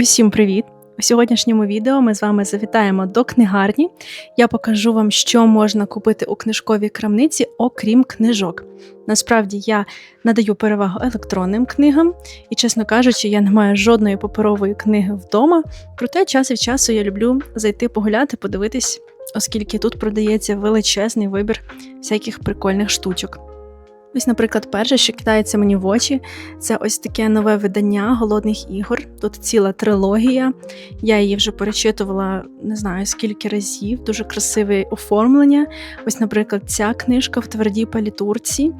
Усім привіт! У сьогоднішньому відео ми з вами завітаємо до книгарні. Я покажу вам, що можна купити у книжковій крамниці, окрім книжок. Насправді я надаю перевагу електронним книгам, і, чесно кажучи, я не маю жодної паперової книги вдома. Проте час від часу я люблю зайти погуляти, подивитись, оскільки тут продається величезний вибір всяких прикольних штучок. Ось, наприклад, перше, що кидається мені в очі, це ось таке нове видання голодних ігор. Тут ціла трилогія. Я її вже перечитувала не знаю скільки разів, дуже красиве оформлення. Ось, наприклад, ця книжка в твердій палітурці.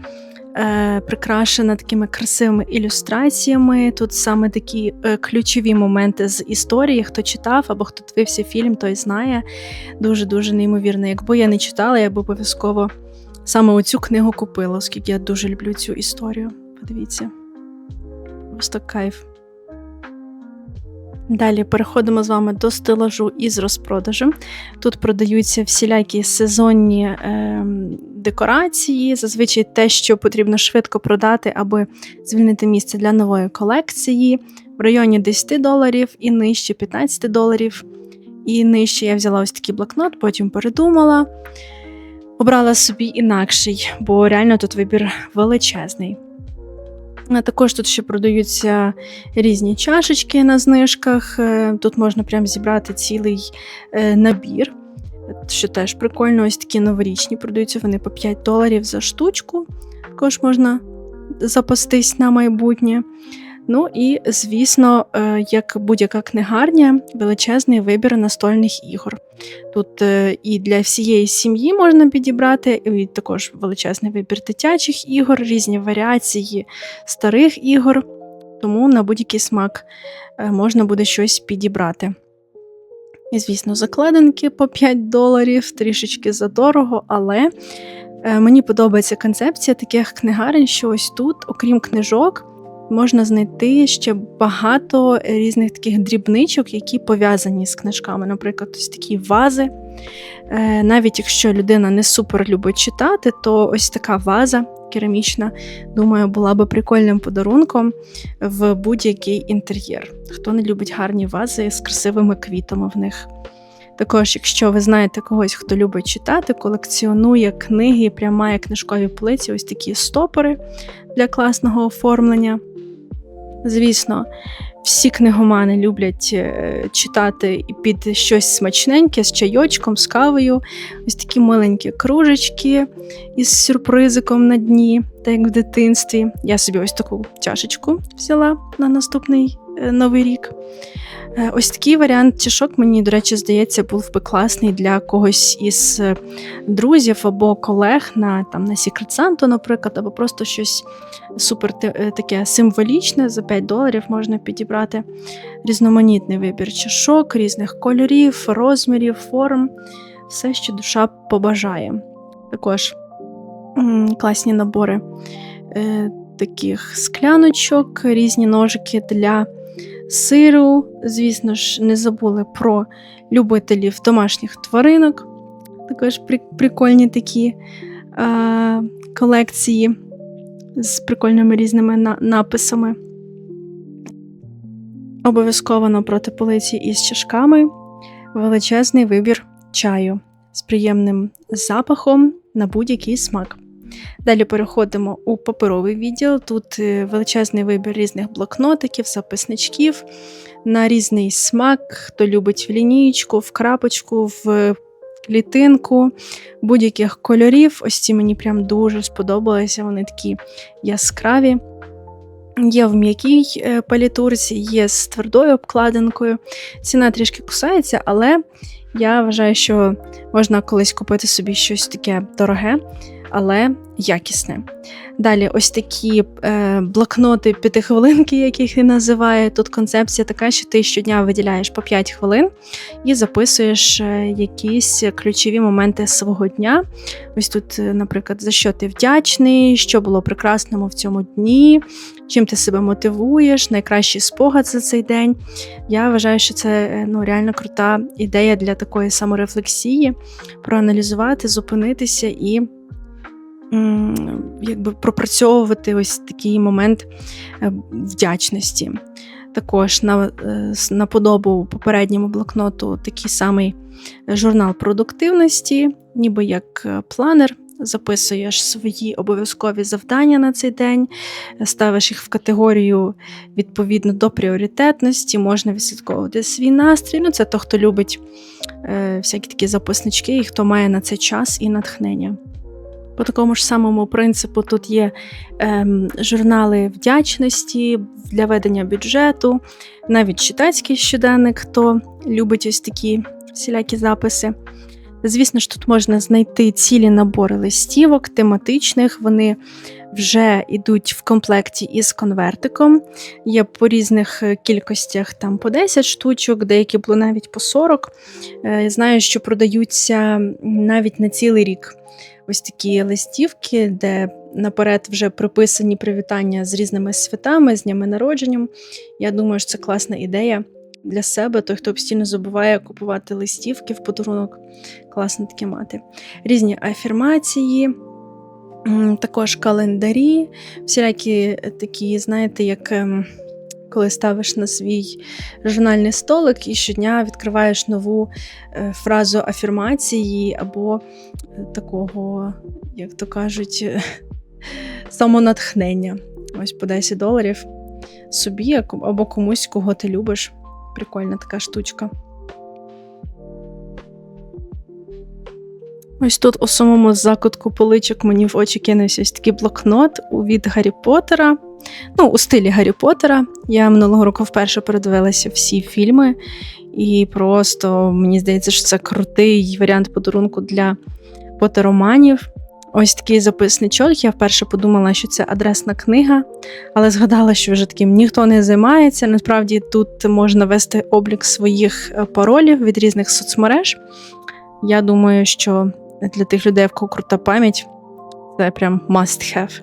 Е, прикрашена такими красивими ілюстраціями. Тут саме такі е, ключові моменти з історії. Хто читав або хто дивився фільм, той знає. Дуже-дуже неймовірно. Якби я не читала, я б обов'язково саме оцю книгу купила, оскільки я дуже люблю цю історію. Подивіться. Просто кайф. Далі переходимо з вами до стелажу із розпродажем. Тут продаються всілякі сезонні е, декорації, зазвичай те, що потрібно швидко продати, аби звільнити місце для нової колекції. В районі 10 доларів і нижче 15 доларів. І нижче я взяла ось такий блокнот, потім передумала. Обрала собі інакший, бо реально тут вибір величезний. А також тут ще продаються різні чашечки на знижках. Е, тут можна прям зібрати цілий е, набір, що теж прикольно, ось такі новорічні продаються вони по 5 доларів за штучку. Також можна запастись на майбутнє. Ну і, звісно, е, як будь-яка книгарня, величезний вибір настольних ігор. Тут е, і для всієї сім'ї можна підібрати, і також величезний вибір дитячих ігор, різні варіації старих ігор, тому на будь-який смак е, можна буде щось підібрати. І, звісно, закладинки по 5 доларів, трішечки задорого, але мені подобається концепція таких книгарень, що ось тут, окрім книжок, можна знайти ще багато різних таких дрібничок, які пов'язані з книжками. Наприклад, ось такі вази. Е, навіть якщо людина не супер любить читати, то ось така ваза керамічна, думаю, була би прикольним подарунком в будь-який інтер'єр. Хто не любить гарні вази з красивими квітами в них. Також, якщо ви знаєте когось, хто любить читати, колекціонує книги і прямо має книжкові плиці, ось такі стопори для класного оформлення. Звісно, всі книгомани люблять е, читати під щось смачненьке з чайочком, з кавою. Ось такі миленькі кружечки із сюрпризиком на дні, так як в дитинстві. Я собі ось таку чашечку взяла на наступний е, новий рік. Е, ось такий варіант чашок, мені, до речі, здається, був би класний для когось із е, друзів або колег на там, на Secret Santa, наприклад, або просто щось супер е, таке символічне за 5 доларів можна підібрати різноманітний вибір чашок, різних кольорів, розмірів, форм, все, що душа побажає. Також класні набори таких скляночок, різні ножики для сиру. Звісно ж, не забули про любителів домашніх тваринок. Також прикольні такі а, колекції з прикольними різними на написами. Обов'язково напроти полиці із чашками величезний вибір чаю з приємним запахом на будь-який смак. Далі переходимо у паперовий відділ. Тут е, величезний вибір різних блокнотиків, записничків на різний смак, хто любить в лінієчку, в крапочку, в клітинку, будь-яких кольорів. Ось ці мені прям дуже сподобалися, вони такі яскраві. Є в м'якій е, палітурці, є з твердою обкладинкою. Ціна трішки кусається, але я вважаю, що можна колись купити собі щось таке дороге але якісне. Далі, ось такі е, блокноти п'ятихвилинки, яких він називає. Тут концепція така, що ти щодня виділяєш по 5 хвилин і записуєш е, якісь ключові моменти свого дня. Ось тут, е, наприклад, за що ти вдячний, що було прекрасному в цьому дні, чим ти себе мотивуєш, найкращий спогад за цей день. Я вважаю, що це е, ну, реально крута ідея для такої саморефлексії, проаналізувати, зупинитися і якби пропрацьовувати ось такий момент е, вдячності. Також на, е, на подобу попередньому блокноту такий самий журнал продуктивності, ніби як е, планер. Записуєш свої обов'язкові завдання на цей день, ставиш їх в категорію відповідно до пріоритетності, можна відслідковувати свій настрій. Ну, це то, хто любить е, всякі такі записнички і хто має на це час і натхнення. По такому ж самому принципу тут є ем, журнали вдячності для ведення бюджету, навіть читацький щоденник, хто любить ось такі всілякі записи. Звісно ж, тут можна знайти цілі набори листівок, тематичних. Вони вже йдуть в комплекті із конвертиком. Є по різних е, кількостях там по 10 штучок, деякі були навіть по 40. Е, знаю, що продаються навіть на цілий рік. Ось такі листівки, де наперед вже прописані привітання з різними святами, з днями народженням. Я думаю, що це класна ідея для себе. Той, хто постійно забуває купувати листівки в подарунок, класно таке мати. Різні афірмації, також календарі, всілякі такі, знаєте, як. Коли ставиш на свій журнальний столик і щодня відкриваєш нову е, фразу афірмації або е, такого, як то кажуть, е, самонатхнення. Ось по 10 доларів собі або комусь, кого ти любиш. Прикольна така штучка. Ось тут у самому закутку поличок мені в очі кинувся ось такий блокнот від Гаррі Поттера. Ну, у стилі Гаррі Поттера. Я минулого року вперше передивилася всі фільми, і просто мені здається, що це крутий варіант подарунку для потероманів. Ось такий записничок. Я вперше подумала, що це адресна книга, але згадала, що вже таким ніхто не займається. Насправді тут можна вести облік своїх е, паролів від різних соцмереж. Я думаю, що для тих людей, в кого крута пам'ять, це прям must have.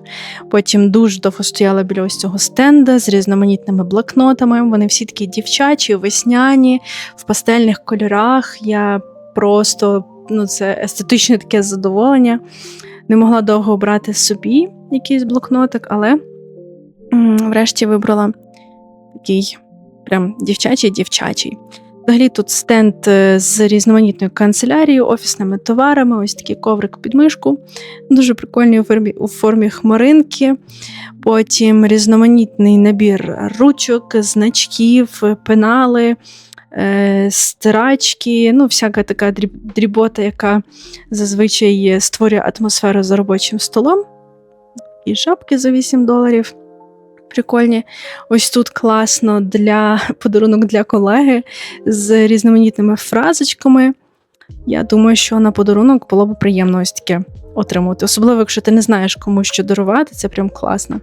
Потім дуже довго стояла біля ось цього стенда з різноманітними блокнотами. Вони всі такі дівчачі, весняні, в пастельних кольорах. Я просто ну, це естетичне таке задоволення. Не могла довго обрати собі якийсь блокнотик, але врешті вибрала такий прям дівчачий-дівчачий. Взагалі тут стенд е, з різноманітною канцелярією, офісними товарами, ось такий коврик під мишку, дуже прикольний у формі, у формі хмаринки. Потім різноманітний набір ручок, значків, пенали, е, стирачки, ну, всяка така дріб- дрібота, яка зазвичай створює атмосферу за робочим столом. І шапки за 8 доларів. Прикольні. Ось тут класно для подарунок для колеги з різноманітними фразочками. Я думаю, що на подарунок було б приємно ось таке отримувати. Особливо, якщо ти не знаєш, кому що дарувати, це прям класно.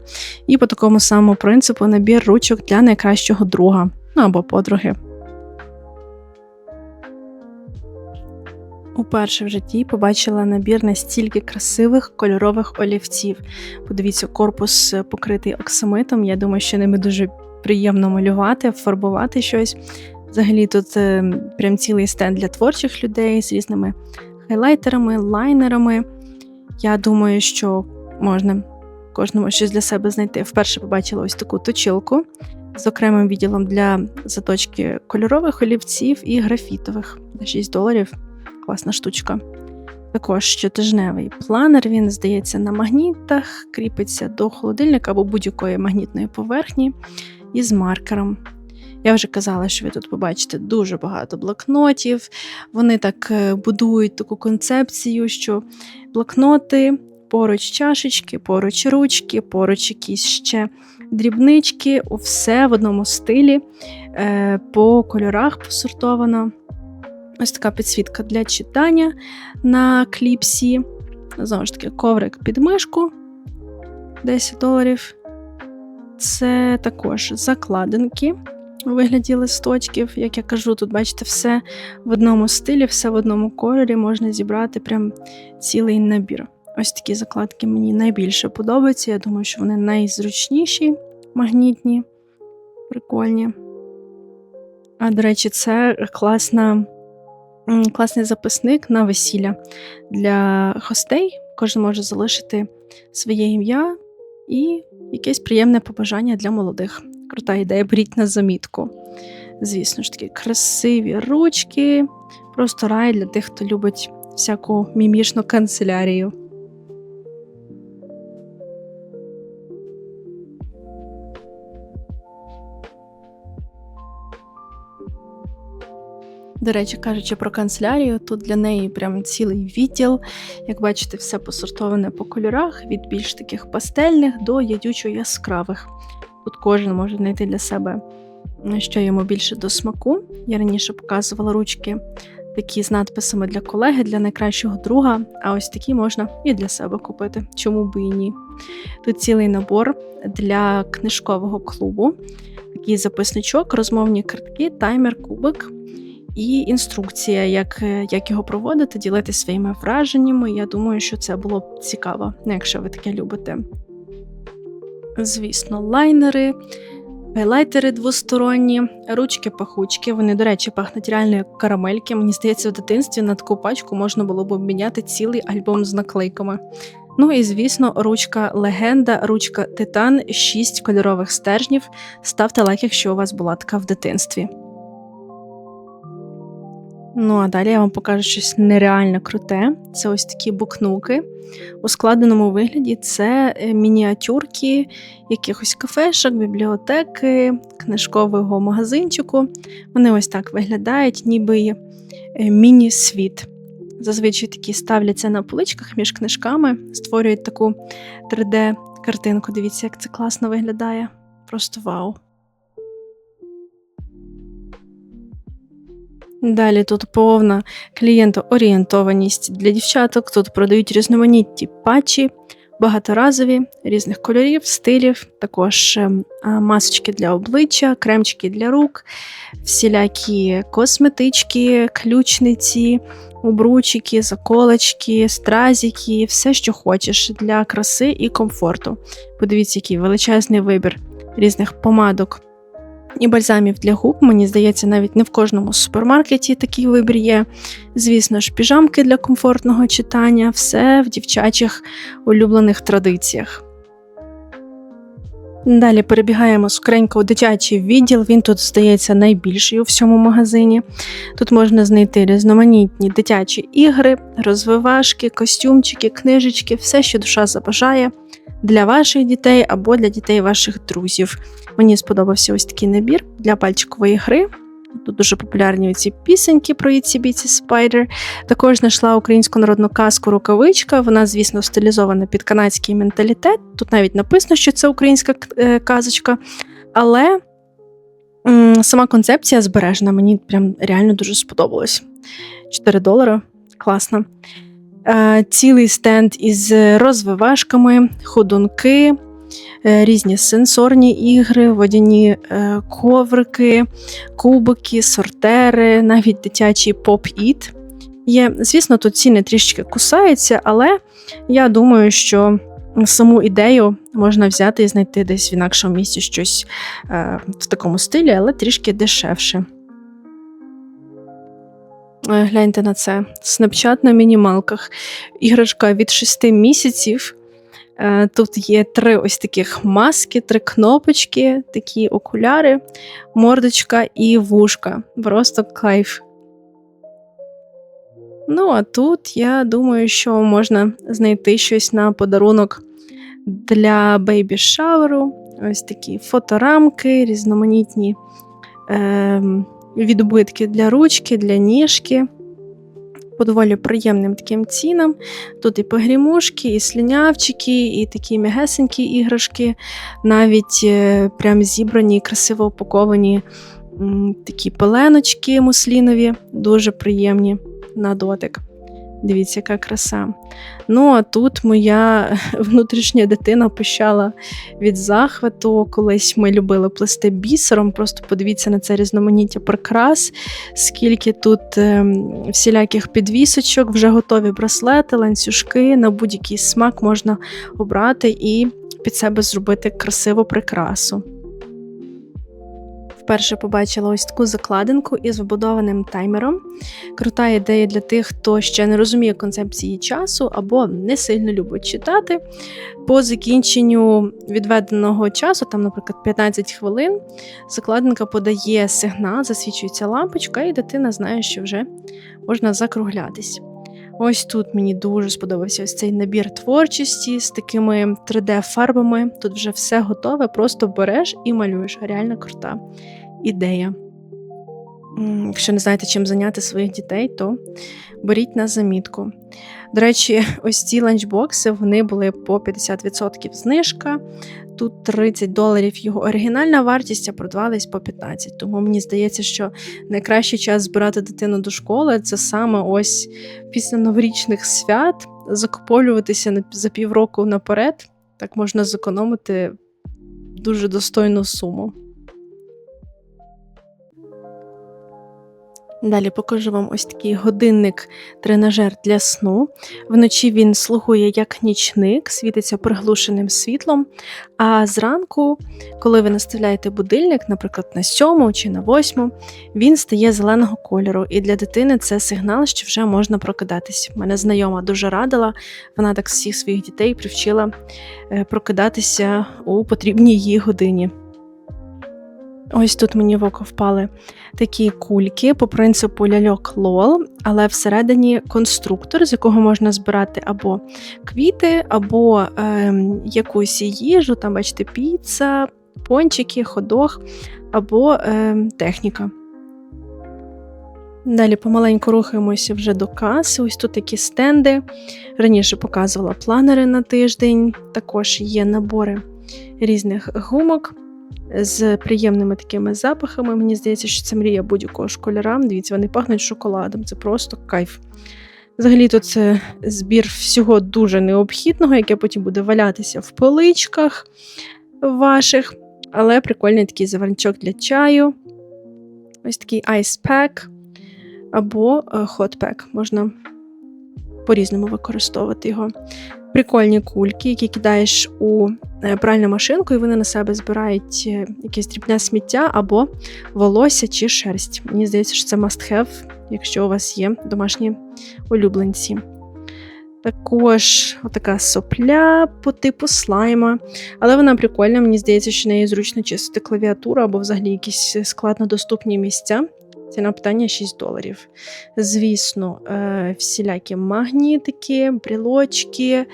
І по такому самому принципу набір ручок для найкращого друга ну або подруги. Уперше в житті побачила набір настільки красивих кольорових олівців. Подивіться, корпус е, покритий оксамитом. Я думаю, що ними дуже приємно малювати, фарбувати щось. Взагалі тут е, прям цілий стенд для творчих людей з різними хайлайтерами, лайнерами. Я думаю, що можна кожному щось для себе знайти. Вперше побачила ось таку точилку з окремим відділом для заточки кольорових олівців і графітових за 6 доларів. Класна штучка. Також щотижневий планер, він здається на магнітах, кріпиться до холодильника або будь-якої магнітної поверхні із маркером. Я вже казала, що ви тут побачите дуже багато блокнотів. Вони так е, будують таку концепцію, що блокноти, поруч чашечки, поруч ручки, поруч якісь ще дрібнички, все в одному стилі, е, по кольорах посортовано. Ось така підсвітка для читання на кліпсі. Знову ж таки, коврик під мишку 10 доларів. Це також закладинки у вигляді листочків. Як я кажу, тут бачите, все в одному стилі, все в одному кольорі можна зібрати прям цілий набір. Ось такі закладки мені найбільше подобаються. Я думаю, що вони найзручніші, магнітні, прикольні. А, до речі, це класна, класний записник на весілля для гостей. Кожен може залишити своє ім'я і якесь приємне побажання для молодих. Крута ідея, беріть на замітку. Звісно ж такі красиві ручки. Просто рай для тих, хто любить всяку мімішну канцелярію. До речі, кажучи про канцелярію, тут для неї прям цілий відділ. Як бачите, все посортоване по кольорах, від більш таких пастельних до ядючо яскравих. Тут кожен може знайти для себе, що йому більше до смаку. Я раніше показувала ручки такі з надписами для колеги, для найкращого друга. А ось такі можна і для себе купити. Чому би і ні? Тут цілий набор для книжкового клубу, такий записничок, розмовні картки, таймер, кубик. І інструкція, як як його проводити, ділитися своїми враженнями. Я думаю, що це було б цікаво, якщо ви таке любите. Звісно, лайнери, хайлайтери двосторонні, ручки-пахучки. Вони, до речі, пахнуть реально як карамельки. Мені здається, в дитинстві на таку пачку можна було б обміняти цілий альбом з наклейками. Ну і, звісно, ручка легенда, ручка Титан, 6 кольорових стержнів. Ставте лайк, якщо у вас була така в дитинстві. Ну, а далі я вам покажу щось нереально круте. Це ось такі букнуки. У складеному вигляді це е, мініатюрки якихось кафешок, бібліотеки, книжкового магазинчику. Вони ось так виглядають, ніби е, міні-світ. Зазвичай такі ставляться на поличках між книжками, створюють таку 3D-картинку. Дивіться, як це класно виглядає. Просто вау! Далі тут повна клієнтоорієнтованість для дівчаток. Тут продають різноманітні патчі, багаторазові, різних кольорів, стилів, також ем, масочки для обличчя, кремчики для рук, всілякі косметички, ключниці, обручики, заколочки, стразики, все, що хочеш для краси і комфорту. Подивіться, який величезний вибір різних помадок і бальзамів для губ. Мені здається, навіть не в кожному супермаркеті такий вибір є. Звісно ж, піжамки для комфортного читання, все в дівчачих улюблених традиціях. Далі перебігаємо скоренько у дитячий відділ, він тут здається найбільший у всьому магазині. Тут можна знайти різноманітні дитячі ігри, розвивашки, костюмчики, книжечки, все, що душа забажає для ваших дітей або для дітей ваших друзів. Мені сподобався ось такий набір для пальчикової гри. Тут дуже популярні ці пісеньки про Itsy Bitsy Spider. Також знайшла українську народну казку Рукавичка. Вона, звісно, стилізована під канадський менталітет. Тут навіть написано, що це українська е, казочка. Але сама концепція збережена, мені прям реально дуже сподобалось. 4 долари. Класно. Е, цілий стенд із розвивашками, ходунки, е, різні сенсорні ігри, водяні е, коврики, кубики, сортери, навіть дитячий поп-іт є. Звісно, тут ціни трішки кусаються, але я думаю, що саму ідею можна взяти і знайти десь в інакшому місці щось в такому стилі, але трішки дешевше. Е, гляньте на це. Снапчат на мінімалках. Іграшка від 6 місяців. Е, тут є три ось таких маски, три кнопочки, такі окуляри, мордочка і вушка. Просто кайф. Ну, а тут я думаю, що можна знайти щось на подарунок для бейбі шаверу. Ось такі фоторамки, різноманітні. Е відбитки для ручки, для ніжки. По доволі приємним таким цінам. Тут і погрімушки, і слінявчики, і такі м'ягесенькі іграшки, навіть е, прям зібрані, красиво упаковані такі пеленочки муслінові, дуже приємні на дотик. Дивіться, яка краса. Ну, а тут моя внутрішня дитина пищала від захвату. Колись ми любили плести бісером. Просто подивіться на це різноманіття прикрас, скільки тут е, всіляких підвісочок, вже готові браслети, ланцюжки, на будь-який смак можна обрати і під себе зробити красиву прикрасу вперше побачила ось таку закладинку із вбудованим таймером. Крута ідея для тих, хто ще не розуміє концепції часу або не сильно любить читати. По закінченню відведеного часу, там, наприклад, 15 хвилин, закладинка подає сигнал, засвічується лампочка, і дитина знає, що вже можна закруглятись. Ось тут мені дуже сподобався ось цей набір творчості з такими 3D-фарбами. Тут вже все готове, просто береш і малюєш. Реально крута ідея. Якщо не знаєте, чим зайняти своїх дітей, то беріть на замітку. До речі, ось ці ланчбокси вони були по 50% знижка. Тут 30 доларів його оригінальна вартість, а продавались по 15. Тому мені здається, що найкращий час збирати дитину до школи це саме ось після новорічних свят, закуповуватися за півроку наперед. Так можна зекономити дуже достойну суму. Далі покажу вам ось такий годинник-тренажер для сну. Вночі він слугує як нічник, світиться приглушеним світлом. А зранку, коли ви наставляєте будильник, наприклад, на сьому чи на восьму, він стає зеленого кольору. І для дитини це сигнал, що вже можна прокидатись. Мене знайома дуже радила, вона так всіх своїх дітей привчила е, прокидатися у потрібній їй годині. Ось тут мені в око впали такі кульки по принципу ляльок лол, але всередині конструктор, з якого можна збирати або квіти, або е, якусь їжу, там, бачите, піца, пончики, ходох, або е, техніка. Далі помаленьку рухаємося вже до каси. Ось тут такі стенди. Раніше показувала планери на тиждень, також є набори різних гумок з приємними такими запахами. Мені здається, що це мрія будь-якого школяра. Дивіться, вони пахнуть шоколадом. Це просто кайф. Взагалі, то це збір всього дуже необхідного, яке потім буде валятися в поличках ваших. Але прикольний такий заварничок для чаю. Ось такий pack або hot. Можна по-різному використовувати його прикольні кульки, які кидаєш у е, пральну машинку, і вони на себе збирають е, якесь дрібне сміття або волосся чи шерсть. Мені здається, що це must have, якщо у вас є домашні улюбленці. Також така сопля по типу слайма, але вона прикольна, мені здається, що нею зручно чистити клавіатуру або взагалі якісь складнодоступні місця. Ціна питання 6 доларів. Звісно, е, всілякі магнітики, брілочки,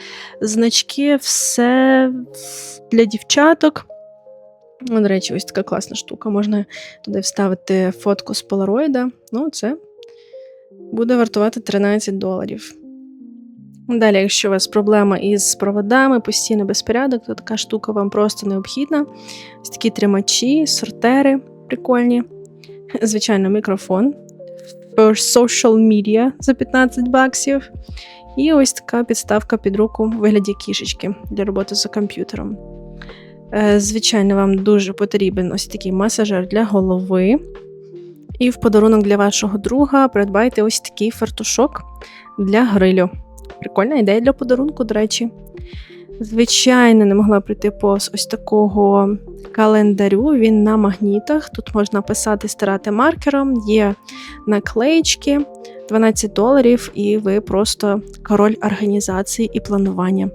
значки, все для дівчаток. До речі, ось така класна штука. Можна туди вставити фотку з полароїда. Ну, це буде вартувати 13 доларів. Далі, якщо у вас проблема із проводами, постійний безпорядок, то така штука вам просто необхідна. Ось такі тримачі, сортери прикольні звичайно, мікрофон social media за 15 баксів. І ось така підставка під руку в вигляді кішечки для роботи за комп'ютером. Е, звичайно, вам дуже потрібен ось такий масажер для голови. І в подарунок для вашого друга придбайте ось такий фартушок для грилю. Прикольна ідея для подарунку, до речі. Звичайно, не могла прийти повз ось такого календарю. Він на магнітах. Тут можна писати, стирати маркером, є наклеїчки 12 доларів, і ви просто король організації і планування.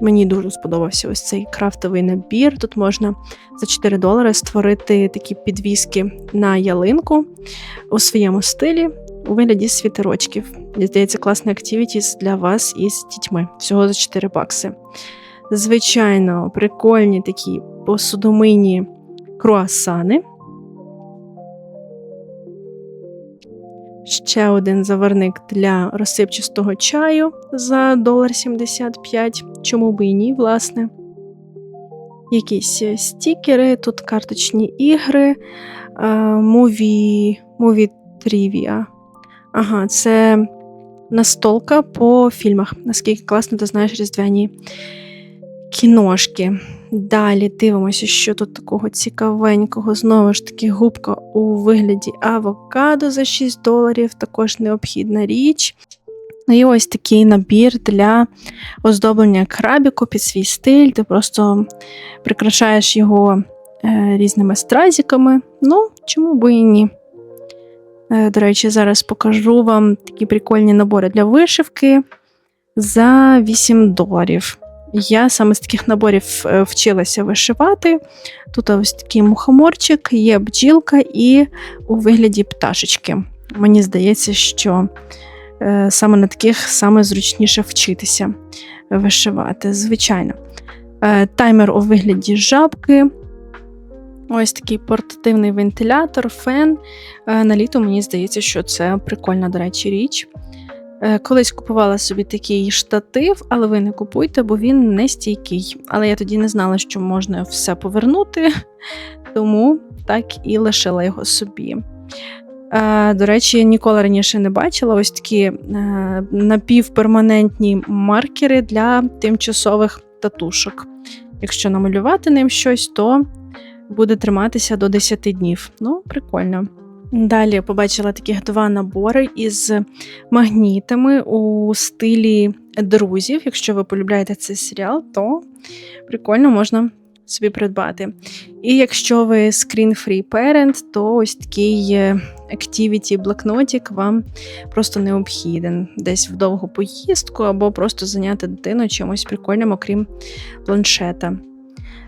Мені дуже сподобався ось цей крафтовий набір. Тут можна за 4 долари створити такі підвіски на ялинку у своєму стилі у вигляді світерочків. Мені здається, класний активітіс для вас із дітьми. Всього за 4 бакси. Звичайно, прикольні такі посудомийні круасани. Ще один заварник для розсипчастого чаю за 1,75 Чому би і ні, власне. Якісь стікери, тут карточні ігри, мові, мові трівія. Ага, це настолка по фільмах. Наскільки класно ти знаєш різдвяні кіношки. Далі дивимося, що тут такого цікавенького. Знову ж таки, губка у вигляді авокадо за 6 доларів, також необхідна річ. І ось такий набір для оздоблення крабіку під свій стиль. Ти просто прикрашаєш його е, різними стразиками. Ну, чому би і ні. Е, До речі, зараз покажу вам такі прикольні набори для вишивки за 8 доларів. Я саме з таких наборів е, вчилася вишивати. Тут ось такий мухоморчик, є бджілка і у вигляді пташечки. Мені здається, що е, саме на таких саме зручніше вчитися вишивати, звичайно. Таймер у вигляді жабки. Ось такий портативний вентилятор, фен. Е, На літо мені здається, що це прикольна, до речі, річ. Е, Колись купувала собі такий штатив, але ви не купуйте, бо він не стійкий. Але я тоді не знала, що можна все повернути, тому так і лишила його собі. Е, До речі, я ніколи раніше не бачила ось такі напівперманентні маркери для тимчасових татушок. Якщо намалювати ним щось, то буде триматися до 10 днів. Ну, прикольно. Далі побачила таких два набори із магнітами у стилі друзів. Якщо ви полюбляєте цей серіал, то прикольно можна собі придбати. І якщо ви screen-free parent, то ось такий е, activity блокнотик вам просто необхіден десь в довгу поїздку або просто зайняти дитину чимось прикольним, окрім планшета.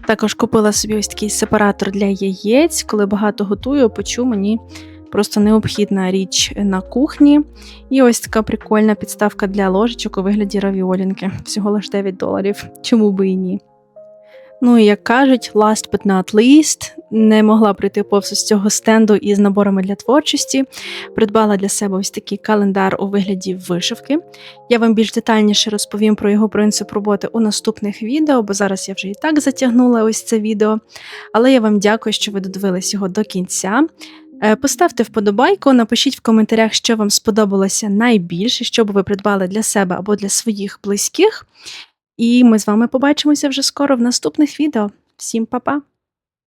Також купила собі ось такий сепаратор для яєць. Коли багато готую, печу мені просто необхідна річ на кухні. І ось така прикольна підставка для ложечок у вигляді равіолінки. Всього лиш 9 доларів. Чому би і ні? Ну і як кажуть, last but not least, не могла прийти повз з цього стенду із наборами для творчості. Придбала для себе ось такий календар у вигляді вишивки. Я вам більш детальніше розповім про його принцип роботи у наступних відео, бо зараз я вже і так затягнула ось це відео. Але я вам дякую, що ви додивились його до кінця. Е, Поставте вподобайку, напишіть в коментарях, що вам сподобалося найбільше, що б ви придбали для себе або для своїх близьких. І ми з вами побачимося вже скоро в наступних відео. Всім па-па!